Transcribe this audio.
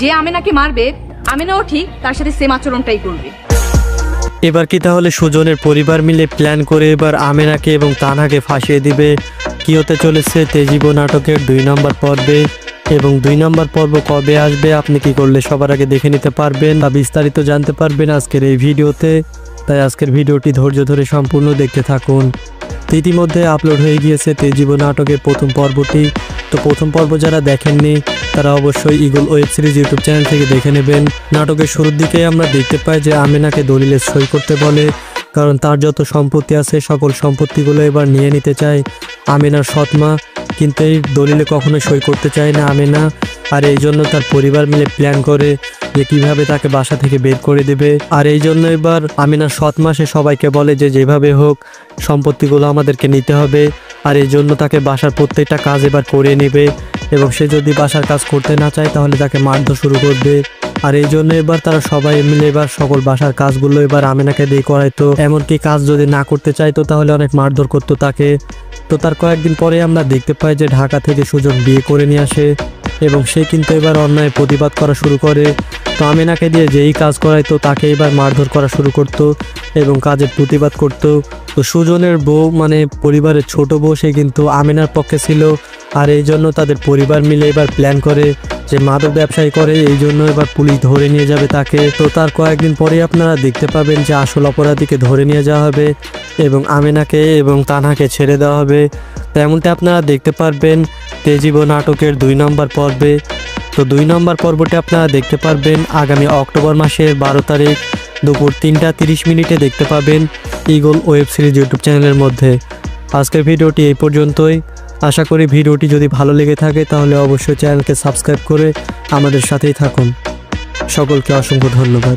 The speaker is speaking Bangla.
যে আমেনাকে মারবে আমেনাও ঠিক, তার সাথে সেম আচরণটাই করবে। এবার কি তাহলে সুজনের পরিবার মিলে প্ল্যান করে এবার আমেনাকে এবং তানহাকে ফাঁসিয়ে দিবে? কি হতে চলেছে তেজিব নাটকের দুই নম্বর পর্বে? এবং দুই নম্বর পর্ব কবে আসবে, আপনি কি করলে সবার আগে দেখে নিতে পারবেন বা বিস্তারিত জানতে পারবেন আজকের এই ভিডিওতে। তাই আজকের ভিডিওটি ধৈর্য ধরে সম্পূর্ণ দেখতে থাকুন। ইতিমধ্যে আপলোড হয়ে গিয়েছে তেজীব নাটকের প্রথম পর্বটি। তো প্রথম পর্ব যারা দেখেননি, তারা অবশ্যই Eagle web series YouTube channel থেকে দেখে নেবেন। নাটকের শুরুর দিকে আমরা দেখতে পাই যে আমিনাকে দলিলে সই করতে বলে, কারণ তার যত সম্পত্তি আছে, সকল সম্পত্তিগুলো এবার নিয়ে নিতে চায় আমিনার সৎমা। কিন্তু এই দলিলে কখনো সই করতে চায় না আমিনা, আর এই জন্য তার পরিবার মিলে প্ল্যান করে যে কীভাবে তাকে বাসা থেকে বের করে দেবে। আর এই জন্য এবার আমিনার সৎ মাসে সবাইকে বলে যে, যেভাবে হোক, সম্পত্তিগুলো আমাদেরকে নিতে হবে। আর এই জন্য তাকে বাসার প্রত্যেকটা কাজ এবার করে নেবে। এবং সে যদি বাসার কাজ করতে না চায়, তাহলে তাকে মারধর শুরু করবে। আর এই জন্য এবার তারা সবাই মিলে এবার সকল বাসার কাজগুলো এবার আমিনাকে দিয়ে করাইতো। এমনকি কাজ যদি না করতে চাইতো, তাহলে অনেক মারধর করতো তাকে। তো তার কয়েকদিন পরে আমরা দেখতে পাই যে, ঢাকা থেকে সুজন বিয়ে করে নিয়ে আসে। এবং সে কিন্তু এবার অন্যায় প্রতিবাদ করা শুরু করে। তো আমিনাকে দিয়ে যেই কাজ করাইতো, তাকে এবার মারধর করা শুরু করত এবং কাজের প্রতিবাদ করত। তো সুজনের বউ মানে পরিবারের ছোট বউ, সে কিন্তু আমিনার পক্ষে ছিল আর এই জন্য তাদের পরিবার মিলে এবার প্ল্যান করে যে মাদক ব্যবসায়ী করে, এই জন্য এবার পুলিশ ধরে নিয়ে যাবে তাকে। তো তার কয়েকদিন পরেই আপনারা দেখতে পাবেন যে আসল অপরাধীকে ধরে নিয়ে যাওয়া হবে এবং আমিনাকে এবং তানহাকে ছেড়ে দেওয়া হবে। তেমনটা আপনারা দেখতে পারবেন। তেজীব নাটকের দুই নম্বর পর্বে। তো দুই নম্বর পর্বটি আপনারা দেখতে পারবেন। আগামী অক্টোবর মাসের বারো তারিখ দুপুর তিনটা তিরিশ মিনিটে দেখতে পাবেন ইগল ওয়েব সিরিজ ইউটিউব চ্যানেলের মধ্যে। আজকের ভিডিওটি এই পর্যন্তই। আশা করি ভিডিওটি যদি ভালো লেগে থাকে তাহলে অবশ্যই চ্যানেলকে সাবস্ক্রাইব করে আমাদের সাথেই থাকুন। সকলকে অসংখ্য ধন্যবাদ।